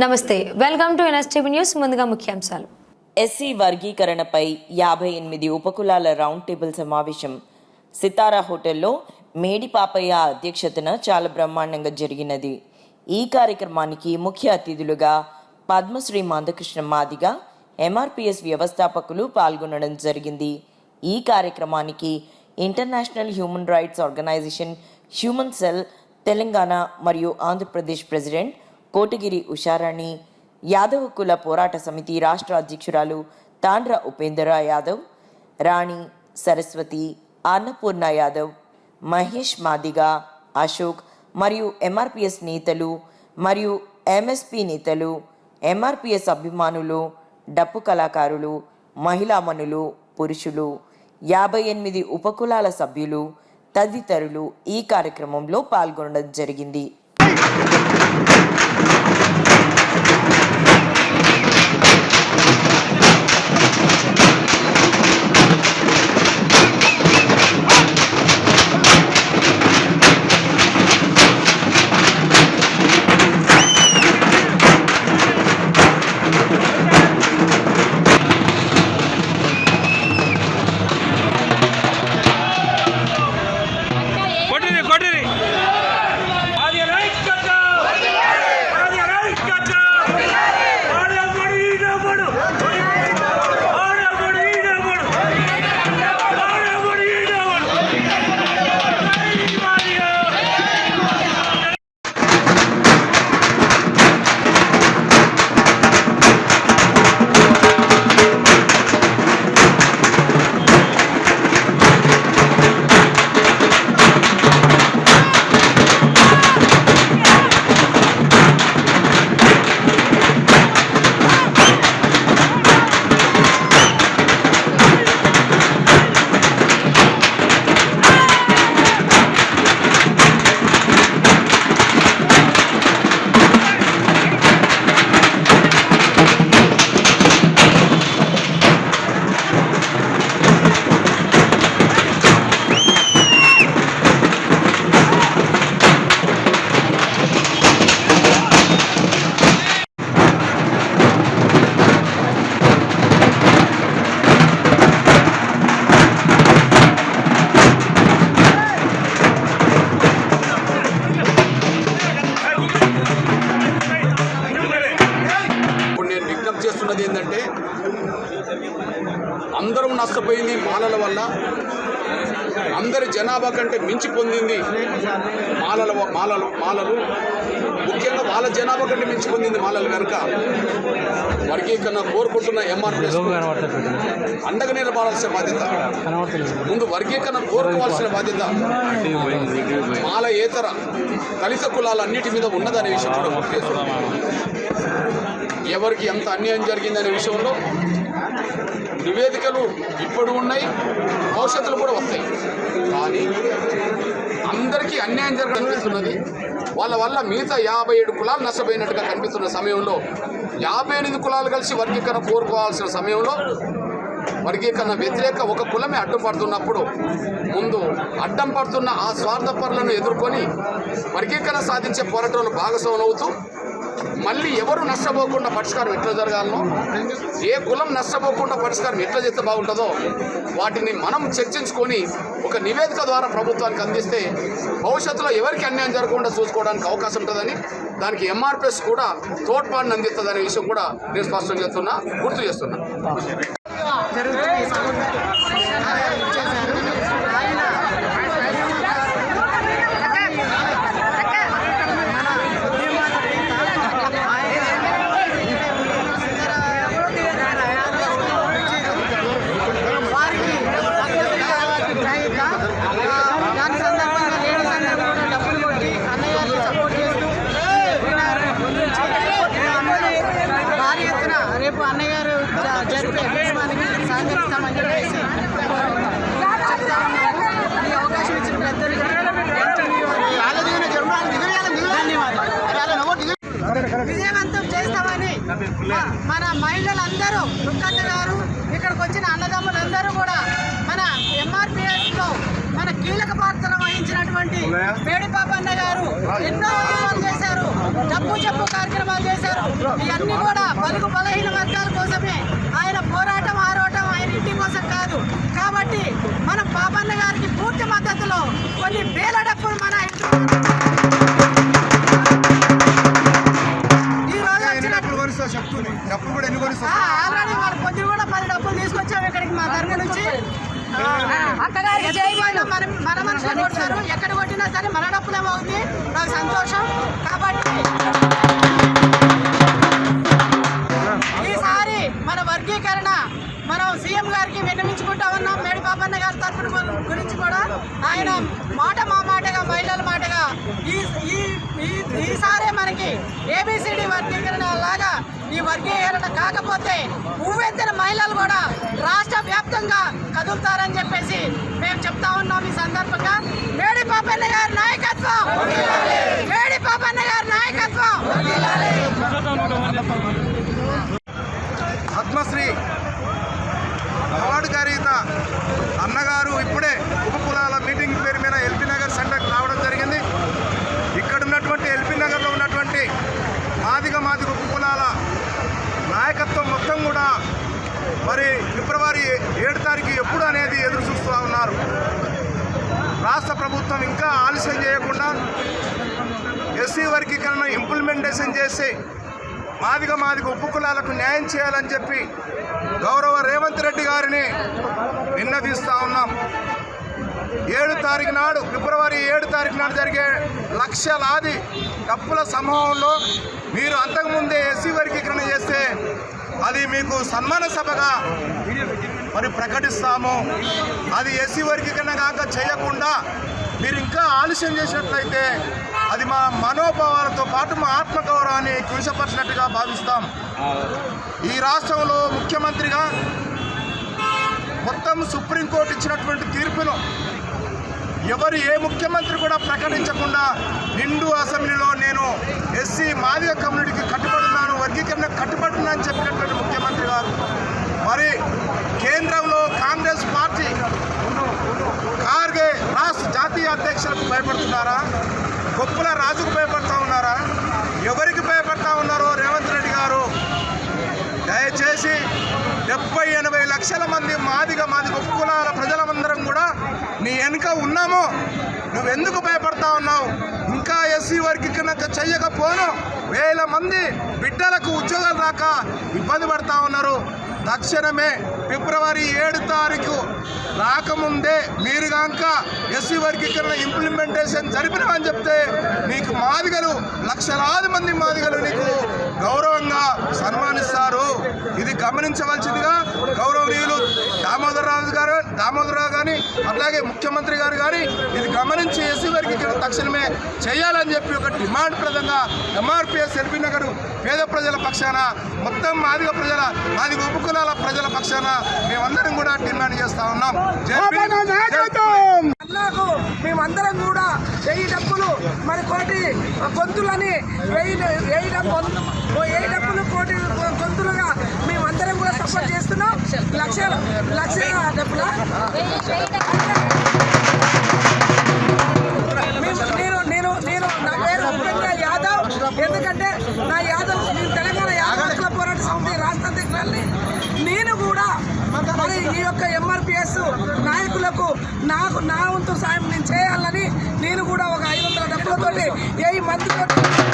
నమస్తే welcome to NSTV news ముందుగా ముఖ్యాంశాలు. ఎస్సీ వర్గీకరణపై యాభై ఎనిమిది ఉపకులాల రౌండ్ టేబుల్ సమావేశం. సితారా హోటల్లో మేడి పాపయ్య అధ్యక్షతన చాలా బ్రహ్మాండంగా జరిగినది. ఈ కార్యక్రమానికి ముఖ్య అతిథులుగా పద్మశ్రీ మందకృష్ణ మాదిగ ఎంఆర్పిఎస్ వ్యవస్థాపకులు పాల్గొనడం జరిగింది. ఈ కార్యక్రమానికి international human rights organisation human cell Telangana మరియు ఆంధ్రప్రదేశ్ ప్రెసిడెంట్ కోటగిరి ఉషారాణి యాదవ కుల పోరాట సమితి రాష్ట్ర అధ్యక్షురాలు తాండ్ర ఉపేంద్ర యాదవ్ రాణి సరస్వతి అన్నపూర్ణ యాదవ్ మహేష్ మాదిగా అశోక్ మరియు ఎంఆర్పిఎస్ నేతలు మరియు ఎంఎస్పి నేతలు ఎంఆర్పిఎస్ అభిమానులు డప్పు కళాకారులు మహిళామణులు పురుషులు యాభై ఎనిమిది ఉపకులాల సభ్యులు తదితరులు ఈ కార్యక్రమంలో పాల్గొనడం జరిగింది. అందరి జనాభా కంటే మించి పొందింది మాలల మాలలు మాలలు. ముఖ్యంగా వాళ్ళ జనాభా కంటే మించి పొందింది మాలలు కనుక. వర్గీకరణ కోరుకుంటున్న ఎంఆర్పీఎస్ అండగా నిలబడాల్సిన బాధ్యత. ముందు వర్గీకరణ కోరుకోవాల్సిన బాధ్యత. మాల ఏతర దళిత కులాలన్నిటి మీద ఉన్నదనే విషయం కూడా ఎవరికి ఎంత అన్యాయం జరిగిందనే విషయంలో నివేదికలు ఇప్పుడు ఉన్నాయి భవిష్యత్తులో కూడా వస్తాయి. కానీ అందరికీ అన్యాయం జరగనిపిస్తున్నది కనిపిస్తున్నది వాళ్ళ వల్ల మిగతా యాభై ఏడు కులాలు నష్టపోయినట్టుగా కనిపిస్తున్న సమయంలో యాభై ఎనిమిది కులాలు కలిసి వర్గీకరణ కోరుకోవాల్సిన సమయంలో వర్గీకరణ వ్యతిరేక ఒక కులమే అడ్డం పడుతున్నప్పుడు ముందు అడ్డం పడుతున్న ఆ స్వార్థపరులను ఎదుర్కొని వర్గీకరణ సాధించే పోరాటంలో భాగస్వాములు అవుతూ మళ్ళీ ఎవరు నష్టపోకుండా పరిష్కారం ఎట్లా జరగాలనో ఏ కులం నష్టపోకుండా పరిష్కారం ఎట్లా చేస్తే బాగుంటుందో వాటిని మనం చర్చించుకొని ఒక నివేదిక ద్వారా ప్రభుత్వానికి అందిస్తే భవిష్యత్తులో ఎవరికి అన్యాయం జరగకుండా చూసుకోవడానికి అవకాశం ఉంటుందని దానికి ఎంఆర్పిఎస్ కూడా తోడ్పాటును అందిస్తుందనే విషయం కూడా నేను స్పష్టం చేస్తున్నా గుర్తు చేస్తున్నా జరుగుతుంది ఈ సభ ఇచ్చేశారు ఆయన మన ఉద్యమాల నేత ఆయన వారికి పద్మశ్రీ గ్రహీత దాని సందర్భంగా లేని సందర్భంగా కూడా డబ్బులు కొట్టి అన్నయ్య గారికి సపోర్ట్ చేస్తూ వినారు గురించి అందరూ భారీ ఎత్తున రేపు అన్నయ్య గారు జ- జరిపే ఉద్యమానికి సహకరిస్తామని చెప్పేసి చెప్తా ఉన్నాము ఈ అవకాశం ఇచ్చిన పెద్దలకి ఎన్టీవీ వారికి ధన్యవాదాలు విజయవంతం చేస్తామని మ- మన మహిళలందరూ దుర్గన్న గారు ఇక్కడికి వచ్చిన అన్నదమ్ములందరూ కూడా మన ఎంఆర్పిఎస్లో మన కీలక పాత్ర వహించినటువంటి మేడిపాపన్న గారు ఎన్నో ఉద్యమాలు చేశారు డబ్బు చెప్పు కార్యక్రమాలు చేశారు. ఇవన్నీ కూడా బలుగు బలహీన వర్గాల కోసమే ఆయన పోరాటం ఆరోటం ఆయన ఇంటి కోసం కాదు. కాబట్టి మనం పాపన్న గారికి పూర్తి మద్దతులో కొన్ని వేల డబ్బులు మన ఇంటి చెప్తుంది. డబ్బులు కూడా ఎన్ని కొనిస్తావు ఆ, ఆల్రెడీ వాళ్ళ పొద్దున కూడా పది డబ్బులు తీసుకొచ్చాము ఇక్కడికి మా తరపు నుంచి. ఎక్కడికి మన మన మనుషులు కొట్టారు ఎక్కడ కొట్టినా సరే మన డబ్బులే అవుతుంది నాకు సంతోషం. కాబట్టి ఈసారి మన వర్గీకరణ మనం సీఎం గారికి విన్నవించుకుంటా ఉన్నాం. మేడి పాపన్న గారి తరఫున గురించి కూడా ఆయన మాట మా మాటగా మహిళల మాటగా ఈ ఈ ఈసారే మనకి ఏబిసిడి వర్గీకరణ లాగా ఈ వర్గీకరణ కాకపోతే ఊవెత్తిన మహిళలు కూడా రాష్ట్ర వ్యాప్తంగా కదులుతారని చెప్పేసి మేము చెప్తా ఉన్నాం ఈ సందర్భంగా మేడి పాపన్న గారి నాయకత్వం మేడి పాపన్న గారి నాయకత్వం పద్మశ్రీ అవార్డు గ్రహీత అన్నగారు ఇప్పుడే ఉపకులాల మీటింగ్ పేరు మీద ఎల్బీ నగర్ సెంటర్కి రావడం జరిగింది ఇక్కడ ఉన్నటువంటి ఎల్బీ నగర్లో ఉన్నటువంటి మాదిగ మాదిగ ఉపకులాల నాయకత్వం మొత్తం కూడా మరి ఫిబ్రవరి ఏడు తారీఖు ఎప్పుడు అనేది ఎదురు చూస్తూ ఉన్నారు రాష్ట్ర ప్రభుత్వం ఇంకా ఆలస్యం చేయకుండా ఎస్సీ వర్గీకరణ ఇంప్లిమెంటేషన్ చేసి మాదిగ మాదిగ ఉపకులాలకు న్యాయం చేయాలని చెప్పి గౌరవ రేవంత్ రెడ్డి గారిని విన్నవిస్తూ ఉన్నాం. ఏడు తారీఖు నాడు ఫిబ్రవరి ఏడు తారీఖు నాడు జరిగే లక్షలాది డప్పుల సమూహంలో మీరు అంతకుముందే ఎస్సీ వర్గీకరణ చేస్తే అది మీకు సన్మాన సభగా మరి ప్రకటిస్తాము. అది ఎస్సీ వర్గీకరణ కాక చేయకుండా మీరు ఇంకా ఆలస్యం చేసినట్లయితే అది మా మనోభావాలతో పాటు మా ఆత్మగౌరవాన్ని కించపరిచినట్టుగా భావిస్తాం. ఈ రాష్ట్రంలో ముఖ్యమంత్రిగా మొత్తం సుప్రీంకోర్టు ఇచ్చినటువంటి తీర్పును ఎవరు ఏ ముఖ్యమంత్రి కూడా ప్రకటించకుండా నిండు అసెంబ్లీలో నేను ఎస్సీ మాదిగ కమ్యూనిటీకి కట్టుబడున్నాను వర్గీకరణ కట్టుబడున్నా అని చెప్పినటువంటి ముఖ్యమంత్రి గారు. మరి కేంద్రంలో కాంగ్రెస్ పార్టీ ఖార్గే రాష్ట్ర జాతీయ అధ్యక్షులకు భయపడుతున్నారా? గొప్పల రాజుకు భయపడతా ఉన్నారా? ఎవరికి భయపడతా ఉన్నారో రేవంత్ రెడ్డి గారు? దయచేసి డెబ్బై ఎనభై లక్షల మంది మాదిగా మాది గొప్ప కులాల ప్రజలమందరం కూడా నీ వెనుక ఉన్నాము. నువ్వెందుకు భయపడతా ఉన్నావు? ఇంకా ఎస్సీ వర్గీకరణ చెయ్యకపోను. వేల మంది బిడ్డలకు ఉద్యోగాలు రాక ఇబ్బంది పడతా ఉన్నారు. తక్షణమే ఫిబ్రవరి ఏడు తారీఖు రాకముందే మీరు కనుక ఎస్సీ వర్గీకరణ ఇంప్లిమెంటేషన్ జరిపినామని చెప్తే నీకు మాదిగలు లక్షలాది మంది మాదిగలు నీకు గౌరవంగా సన్మానిస్తారు. ఇది గమనించవలసిందిగా గౌరవనీయులు దామోదరరావు గారు దామోదరరావు కానీ అట్లాగే ముఖ్యమంత్రి గారు కానీ ఇది గమనించి ఎస్సీ వర్గీకరణ తక్షణమే చేయాలని చెప్పి ఒక డిమాండ్ ప్రదంగా ఎంఆర్పిఎస్ ఎల్బీ నగర్ పేద ప్రజల పక్షాన మొత్తం మాదిగ ప్రజల మాదిగ ఉపకులాల ప్రజల పక్షాన మేమందరం కూడా డిమాండ్ చేస్తా ఉన్నాం. అన్నాకు మేమందరం కూడా వెయ్యి డబ్బులు మరి కోటి గొంతులని వెయ్యి వెయ్యి డబ్బు వెయ్యి డబ్బులు కోటి గొంతులుగా మేమందరం కూడా సపోర్ట్ చేస్తున్నాం. లక్ష లక్ష డబ్బుల. ఈ యొక్క ఎంఆర్పిఎస్ నాయకులకు నాకు నా వంతు సాయం నేను చేయాలని నేను కూడా ఒక ఐదు వందల డబ్బులతోటి ఏ మందితో